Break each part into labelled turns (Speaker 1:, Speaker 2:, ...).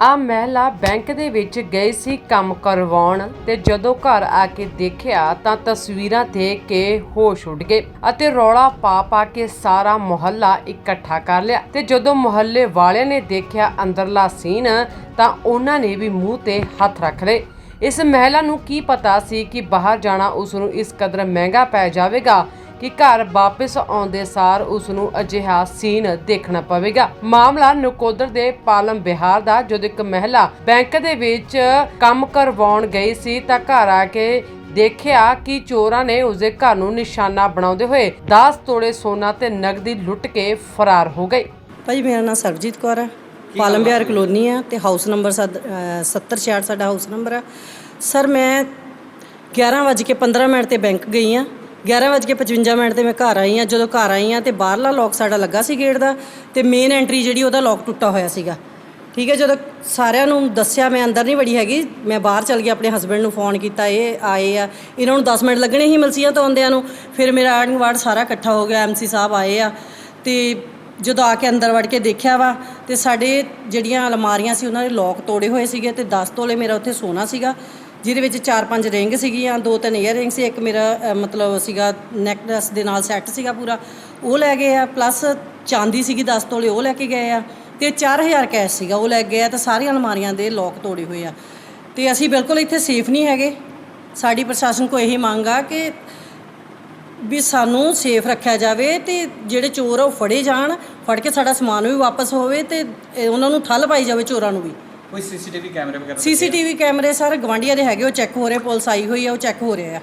Speaker 1: ਆ ਮਹਿਲਾ ਬੈਂਕ ਦੇ ਵਿੱਚ ਗਈ ਸੀ ਕੰਮ ਕਰਵਾਉਣ ਤੇ ਜਦੋਂ ਘਰ ਆ ਕੇ ਦੇਖਿਆ ਤਾਂ ਤਸਵੀਰਾਂ ਦੇਖ ਕੇ ਹੋਸ਼ ਉੱਡ ਗਏ ਅਤੇ ਰੌਲਾ ਪਾ ਪਾ ਕੇ ਸਾਰਾ ਮੁਹੱਲਾ ਇਕੱਠਾ ਕਰ ਲਿਆ। ਤੇ ਜਦੋਂ ਮੁਹੱਲੇ ਵਾਲਿਆਂ ਨੇ ਦੇਖਿਆ ਅੰਦਰਲਾ ਸੀਨ, ਤਾਂ ਉਹਨਾਂ ਨੇ ਵੀ ਮੂੰਹ ਤੇ ਹੱਥ ਰੱਖ ਲਏ। ਇਸ ਮਹਿਲਾ ਨੂੰ ਕੀ ਪਤਾ ਸੀ ਕਿ ਬਾਹਰ ਜਾਣਾ ਉਸ ਨੂੰ ਇਸ ਕਦਰ ਮਹਿੰਗਾ ਪੈ ਜਾਵੇਗਾ? ਕਿ ਘਰ ਵਾਪਸ ਆਉਂਦੇ ਸਾਰ ਉਸ ਨੂੰ ਅਜਿਹਾ ਸੀਨ ਦੇਖਣਾ ਪਵੇਗਾ। ਮਾਮਲਾ ਨਕੋਦਰ ਦੇ ਪਾਲਮ ਬਿਹਾਰ ਦਾ ਜਦੋਂ ਇੱਕ ਮਹਿਲਾ ਬੈਂਕ ਦੇ ਵਿੱਚ ਕੰਮ ਕਰਵਾਉਣ ਗਈ ਸੀ ਤਾਂ ਘਰ ਆ ਕੇ ਦੇਖਿਆ ਕਿ ਚੋਰਾਂ ਨੇ ਉਸਦੇ ਘਰ ਨੂੰ ਨਿਸ਼ਾਨਾ ਬਣਾਉਂਦੇ ਹੋਏ 10 ਤੋਲੇ ਸੋਨਾ ਤੇ ਨਗਦੀ ਲੁੱਟ ਕੇ ਫਰਾਰ ਹੋ ਗਏ।
Speaker 2: ਭਾਜੀ ਮੇਰਾ ਨਾਮ ਸਰਬਜੀਤ ਕੌਰ ਹੈ ਪਾਲਮ ਬਿਹਾਰ ਕਲੋਨੀ ਆ ਤੇ ਹਾਊਸ ਨੰਬਰ 7066 ਸਾਡਾ ਹਾਊਸ ਨੰਬਰ ਆ। ਸਰ ਮੈਂ 11:15 ਮਿੰਟ ਤੇ ਬੈਂਕ ਗਈ ਆ। 11:55 ਮਿੰਟ ਤੇ ਮੈਂ ਘਰ ਆਈ ਆ ਜਦੋਂ ਘਰ ਆਈ ਆ ਤੇ ਬਾਹਰਲਾ ਲੋਕ ਸਾਡਾ ਲੱਗਾ ਸੀ ਗੇਟ ਦਾ ਤੇ ਮੇਨ ਐਂਟਰੀ ਜਿਹੜੀ ਉਹਦਾ ਲੋਕ ਟੁੱਟਾ ਹੋਇਆ ਸੀਗਾ। ਠੀਕ ਹੈ, ਜਦੋਂ ਸਾਰਿਆਂ ਨੂੰ ਦੱਸਿਆ, ਮੈਂ ਅੰਦਰ ਨਹੀਂ ਵੜੀ ਹੈਗੀ। ਮੈਂ ਬਾਹਰ ਚਲ ਗਈ, ਆਪਣੇ ਹਸਬੰਡ ਨੂੰ ਫੋਨ ਕੀਤਾ, ਇਹ ਆਏ ਆ। ਇਹਨਾਂ ਨੂੰ 10 ਮਿੰਟ ਲੱਗਣੇ ਹੀ ਮਲਸੀਆਂ ਤੋਂ ਆਉਂਦਿਆਂ ਨੂੰ। ਫਿਰ ਮੇਰਾ ਆਰਡਿੰਗ ਵਾਰਡ ਸਾਰਾ ਇਕੱਠਾ ਹੋ ਗਿਆ ਐਮਸੀ ਸਾਹਿਬ ਆਏ ਆ। ਤੇ ਜਦੋਂ ਆ ਕੇ ਅੰਦਰ ਵੜ ਕੇ ਦੇਖਿਆ ਵਾ ਤੇ ਸਾਡੇ ਜਿਹੜੀਆਂ ਅਲਮਾਰੀਆਂ ਸੀ, ਉਹਨਾਂ ਦੇ ਲੋਕ ਤੋੜੇ ਹੋਏ ਸੀਗੇ ਤੇ 10 ਤੋਲੇ ਮੇਰਾ ਉੱਥੇ ਸੋਨਾ ਸੀਗਾ। ਜਿਹਦੇ ਵਿੱਚ 4-5 ਰਿੰਗ ਸੀਗੀਆਂ, ਦੋ ਤਿੰਨ ਈਅਰ ਰਿੰਗ ਸੀ, ਇੱਕ ਮੇਰਾ ਮਤਲਬ ਸੀਗਾ ਨੈਕਲੈਸ ਦੇ ਨਾਲ ਸੈੱਟ ਸੀਗਾ ਪੂਰਾ। ਉਹ ਲੈ ਗਏ ਆ ਪਲੱਸ ਚਾਂਦੀ ਸੀਗੀ 10 ਤੋਲੇ, ਉਹ ਲੈ ਕੇ ਗਏ ਆ। ਤੇ 4000 ਕੈਸ਼ ਸੀਗਾ, ਉਹ ਲੈ ਗਏ ਆ ਤੇ ਸਾਰੀਆਂ ਅਲਮਾਰੀਆਂ ਦੇ ਲੋਕ ਤੋੜੇ ਹੋਏ ਆ। ਤੇ ਅਸੀਂ ਬਿਲਕੁਲ ਇੱਥੇ ਸੇਫ ਨਹੀਂ ਹੈਗੇ। ਸਾਡੀ ਪ੍ਰਸ਼ਾਸਨ ਕੋ ਇਹੀ ਮੰਗ ਆ ਕਿ ਵੀ ਸਾਨੂੰ ਸੇਫ ਰੱਖਿਆ ਜਾਵੇ ਤੇ ਜਿਹੜੇ ਚੋਰ ਆ ਉਹ ਫੜੇ ਜਾਣ, ਫੜ ਕੇ ਸਾਡਾ ਸਮਾਨ ਵੀ ਵਾਪਸ ਹੋਵੇ ਤੇ ਉਹਨਾਂ ਨੂੰ ਠੱਲ ਪਾਈ ਜਾਵੇ ਚੋਰਾਂ ਨੂੰ ਵੀ।
Speaker 3: ਕੋਈ ਸੀਸੀਟੀਵੀ ਕੈਮਰੇ ਵਗੈਰਾ
Speaker 2: ਸੀਸੀਟੀਵੀ ਕੈਮਰੇ ਸਰ ਗਵਾਂਡੀਆਂ ਦੇ ਹੈਗੇ ਉਹ ਚੈੱਕ ਹੋ ਰਹੇ ਪੁਲਿਸ ਆਈ ਹੋਈ ਆ ਉਹ ਚੈੱਕ ਹੋ ਰਹੇ ਆ।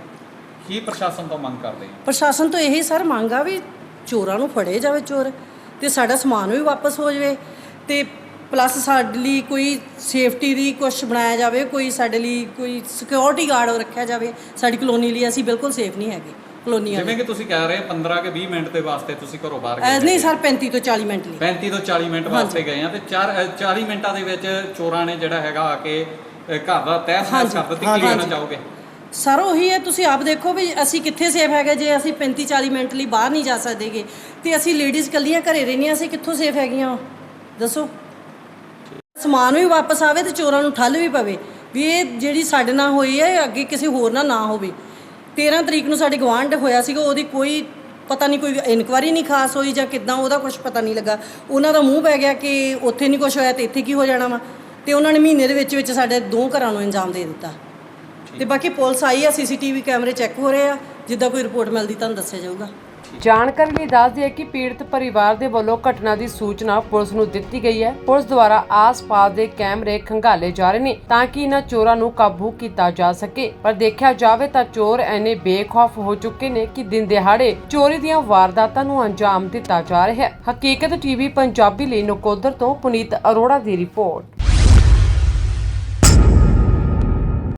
Speaker 3: ਕੀ ਪ੍ਰਸ਼ਾਸਨ ਤੋਂ ਮੰਗ ਕਰਦੇ ਹੋ
Speaker 2: ਪ੍ਰਸ਼ਾਸਨ ਤੋਂ ਇਹੀ ਸਰ ਮੰਗ ਆ ਵੀ ਚੋਰਾਂ ਨੂੰ ਫੜੇ ਜਾਵੇ ਚੋਰ ਤੇ ਸਾਡਾ ਸਮਾਨ ਵੀ ਵਾਪਸ ਹੋ ਜਾਵੇ ਤੇ ਪਲੱਸ ਸਾਡੇ ਲਈ ਕੋਈ ਸੇਫਟੀ ਦੀ ਕੁਝ ਬਣਾਇਆ ਜਾਵੇ ਕੋਈ ਸਾਡੇ ਲਈ ਕੋਈ ਸਿਕਿਉਰਿਟੀ ਗਾਰਡ ਰੱਖਿਆ ਜਾਵੇ ਸਾਡੀ ਕਲੋਨੀ ਲਈ ਅਸੀਂ ਬਿਲਕੁਲ ਸੇਫ ਨਹੀਂ ਹੈਗੇ। ਕਲੋਨੀ ਵਾਲੇ।
Speaker 3: ਜਿਵੇਂ ਕਿ ਤੁਸੀਂ ਕਹਿ ਰਹੇ ਹੋ 15 ਕੇ 20 ਮਿੰਟ ਦੇ ਵਾਸਤੇ ਤੁਸੀਂ ਘਰੋਂ ਬਾਹਰ ਗਏ
Speaker 2: ਨਹੀਂ ਸਰ 35 ਤੋਂ 40 ਮਿੰਟ ਲਈ।
Speaker 3: 35 ਤੋਂ 40 ਮਿੰਟ ਵਾਸਤੇ ਗਏ ਆ ਤੇ 4 40 ਮਿੰਟਾਂ ਦੇ ਵਿੱਚ ਚੋਰਾਂ ਨੇ ਜਿਹੜਾ ਹੈਗਾ ਆ ਕੇ ਘਰ ਦਾ ਤਹਿਸ ਨਹਿਸ ਕਰ ਦਿੱਤੀ। ਕੀ ਕਹਿਣਾ ਚਾਹੋਗੇ?
Speaker 2: ਸਰ ਉਹੀ ਹੈ ਤੁਸੀਂ ਆਪ ਦੇਖੋ ਵੀ ਅਸੀਂ ਕਿੱਥੇ ਸੇਫ ਹੈਗੇ ਜੇ ਅਸੀਂ 35 40 ਮਿੰਟ ਲਈ ਬਾਹਰ ਨਹੀਂ ਜਾ ਸਕਦੇਗੇ। ਤੇ ਅਸੀਂ ਲੇਡੀਜ਼ ਕੱਲੀਆਂ ਘਰੇ ਰਹਿੰਦੀਆਂ ਅਸੀਂ ਕਿੱਥੋਂ ਸੇਫ ਹੈਗੀਆਂ? ਦੱਸੋ। ਸਮਾਨ ਵੀ ਵਾਪਸ ਆਵੇ ਤੇ ਚੋਰਾਂ ਨੂੰ ਠੱਲ ਵੀ ਪਵੇ। ਵੀ ਇਹ ਜਿਹੜੀ ਸਾਡੇ ਨਾਲ ਹੋਈ ਹੈ ਅੱਗੇ ਕਿਸੇ ਹੋਰ ਨਾਲ ਨਾ ਹੋਵੇ। 13 ਤਰੀਕ ਨੂੰ ਸਾਡੇ ਗਵਾਂਢ ਹੋਇਆ ਸੀਗਾ ਉਹਦੀ ਕੋਈ ਪਤਾ ਨਹੀਂ ਕੋਈ ਇਨਕੁਆਰੀ ਨਹੀਂ ਖਾਸ ਹੋਈ ਜਾਂ ਕਿਦਾਂ ਉਹਦਾ ਕੁਝ ਪਤਾ ਨਹੀਂ ਲੱਗਾ। ਉਹਨਾਂ ਦਾ ਮੂੰਹ ਪੈ ਗਿਆ ਕਿ ਉੱਥੇ ਨਹੀਂ ਕੁਝ ਹੋਇਆ ਤੇ ਇੱਥੇ ਕੀ ਹੋ ਜਾਣਾ ਵਾ। ਤੇ ਉਹਨਾਂ ਨੇ ਮਹੀਨੇ ਦੇ ਵਿੱਚ ਵਿੱਚ ਸਾਡੇ ਦੋ ਘਰਾਂ ਨੂੰ ਇੰਜਾਮ ਦੇ ਦਿੱਤਾ। ਤੇ ਬਾਕੀ ਪੁਲਿਸ ਆਈ ਆ ਸੀਸੀਟੀਵੀ ਕੈਮਰੇ ਚੈੱਕ ਹੋ ਰਹੇ ਆ ਜਿੱਦਾਂ ਕੋਈ ਰਿਪੋਰਟ ਮਿਲਦੀ ਤੁਹਾਨੂੰ ਦੱਸਿਆ ਜਾਊਗਾ।
Speaker 1: ਜਾਣਕਾਰੀ ਲਈ ਦੱਸ ਦਈਏ ਕਿ ਪੀੜਤ ਪਰਿਵਾਰ ਦੇ ਵੱਲੋਂ ਘਟਨਾ ਦੀ ਸੂਚਨਾ ਪੁਲਿਸ ਨੂੰ ਦਿੱਤੀ ਗਈ ਹੈ। ਪੁਲਿਸ ਦੁਆਰਾ ਆਸ-ਪਾਸ ਦੇ ਕੈਮਰੇ ਖੰਗਾਲੇ ਜਾ ਰਹੇ ਨੇ ਤਾਂ ਕਿ ਇਹਨਾਂ ਚੋਰਾਂ ਨੂੰ ਕਾਬੂ ਕੀਤਾ ਜਾ ਸਕੇ। ਪਰ ਦੇਖਿਆ ਜਾਵੇ ਤਾਂ ਚੋਰ ਐਨੇ ਬੇਖੌਫ ਹੋ ਚੁੱਕੇ ਨੇ ਕਿ ਦਿਨ ਦਿਹਾੜੇ ਚੋਰੀ ਦੀਆਂ ਵਾਰਦਾਤਾਂ ਨੂੰ ਅੰਜਾਮ ਦਿੱਤਾ ਜਾ ਰਿਹਾ ਹੈ। ਹਕੀਕਤ ਟੀਵੀ ਪੰਜਾਬੀ ਲਈ ਨਕੋਦਰ ਤੋਂ ਪੁਨੀਤ ਅਰੋੜਾ ਦੀ ਰਿਪੋਰਟ।